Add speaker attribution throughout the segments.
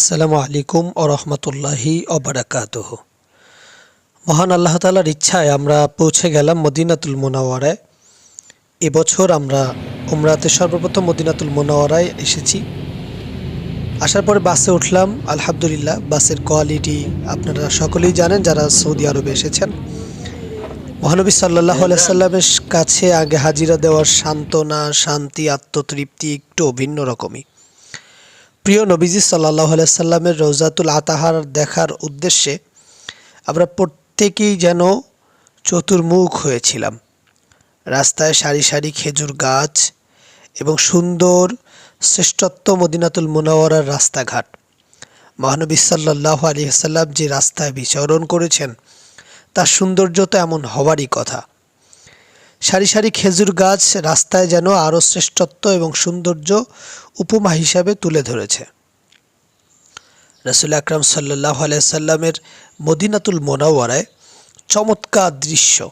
Speaker 1: আসসালামু আলাইকুম ও রহমতুল্লাহি অবরাকাতহ মহান আল্লাহ তালার ইচ্ছায় আমরা পৌঁছে গেলাম মদিনাতুল মোনাওয়ারায়। এবছর আমরা উমরাতে সর্বপ্রথম মদিনাতুল মোনাওয়ারায় এসেছি। আসার পরে বাসে উঠলাম, আলহামদুলিল্লাহ, বাসের কোয়ালিটি আপনারা সকলেই জানেন যারা সৌদি আরবে এসেছেন। মহানবী সাল্লাহ সাল্লামের কাছে আগে হাজিরা দেওয়ার সান্ত্বনা, শান্তি, আত্মতৃপ্তি একটু ভিন্ন রকমই। প্রিয় নবীজি সাল্লাহ সাল্লামের রৌজাতুল আতাহার দেখার উদ্দেশ্যে আমরা প্রত্যেকেই যেন চতুর্মুখ হয়েছিলাম। রাস্তায় সারি সারি খেজুর গাছ এবং সুন্দর শ্রেষ্ঠত্ব মদিনাতুল মুনাওয়ারার রাস্তাঘাট। মহানবী সাল্লাহ আলী সাল্লাম যে রাস্তায় বিচরণ করেছেন, তার সৌন্দর্য তো এমন হওয়ারই কথা। সারি সারি খেজুর গাছ রাস্তায় যেন আরও শ্রেষ্ঠত্ব এবং সৌন্দর্য উপমা হিসাবে তুলে ধরেছে। রসুল আকরাম সাল্লাহ সাল্লামের মদিনাতুল মোনাওয়ারায় চমৎকার দৃশ্য।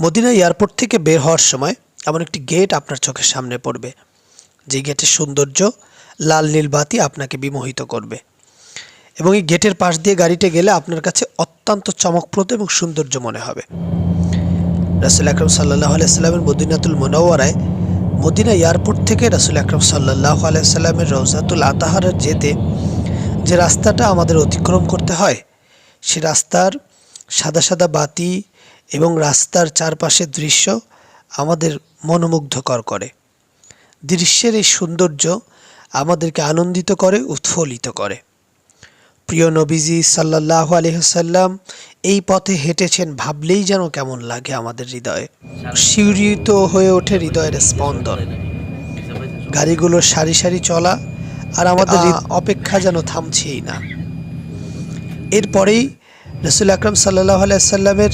Speaker 1: মদিনা এয়ারপোর্ট থেকে বের হওয়ার সময় এমন একটি গেট আপনার চোখের সামনে পড়বে। যে গেটের সৌন্দর্য লাল নীল বাতি আপনাকে বিমোহিত করবে। এবং এই গেটের পাশ দিয়ে গাড়িতে গেলে আপনার কাছে অত্যন্ত চমকপ্রদ এবং সৌন্দর্য মনে হবে। রাসুল আকরম সাল্লাহ আলাইস্লামের মদিনাতুল মোনাওয়ারায় মদিনা এয়ারপোর্ট থেকে রাসুল আকরম সাল্লাহ আলাইস্লামের রৌজাতুল আতাহারে যেতে যে রাস্তাটা আমাদের অতিক্রম করতে হয়, সে রাস্তার সাদা সাদা বাতি এবং রাস্তার চারপাশের দৃশ্য আমাদের মনোমুগ্ধকর করে। দৃশ্যের এই সৌন্দর্য আমাদেরকে আনন্দিত করে, উৎফুল্লিত করে। প্রিয় নবীজি সাল্লাহ আলহ্লাম এই পথে হেঁটেছেন ভাবলেই যেন কেমন লাগে আমাদের হৃদয়ে। শিউরিত হয়ে ওঠে হৃদয়ের স্পন্দন। গাড়িগুলো সারি সারি চলা আর আমাদের অপেক্ষা যেন থামছেই না। এরপরেই রসুল আকরম সাল্লাহ আলাইসাল্লামের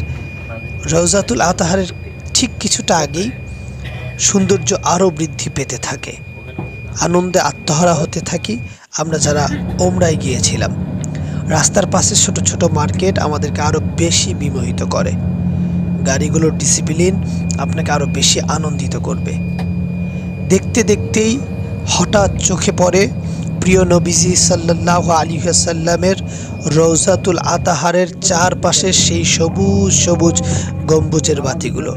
Speaker 1: রৌজাতুল আতাহারের ঠিক কিছুটা আগেই সৌন্দর্য আরও বৃদ্ধি পেতে থাকে। আনন্দে আত্মহারা হতে থাকি আমরা যারা ওমরায় গিয়েছিলাম। রাস্তার পাশে ছোট ছোট মার্কেট আমাদেরকে আরও বেশি বিমোহিত করে। গাড়িগুলোর ডিসিপ্লিন আপনাকে আরও বেশি আনন্দিত করবে। দেখতে দেখতেই হঠাৎ চোখে পড়ে প্রিয় নবীজি সাল্লাহ আলী সাল্লামের রৌজাতুল আতাহারের চারপাশে সেই সবুজ সবুজ গম্বুজের বাতিগুলো।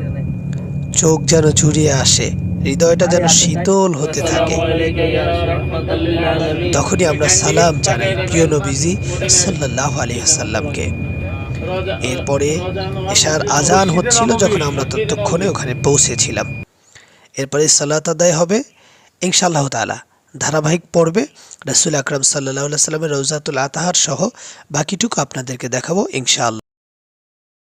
Speaker 1: চোখ যেন জুড়িয়ে আসে। হৃদয়টা যেন শীতল হতে থাকে। তখনই আমরা সালাম জানাই প্রিয় নবীজি সাল্লাহ আলী সাল্লামকে এরপরে এশার আজান হচ্ছিল যখন আমরা ততক্ষণে ওখানে পৌঁছেছিলাম। এরপরে সালাত আদায় হবে ইনশাআল্লাহ তালা ধারাবাহিক পর্বে রসুল আকরম সাল্লাহ সাল্লামের রৌজাতুল আতাহার সহ বাকিটুকু আপনাদেরকে দেখাবো ইনশাআল্লাহ।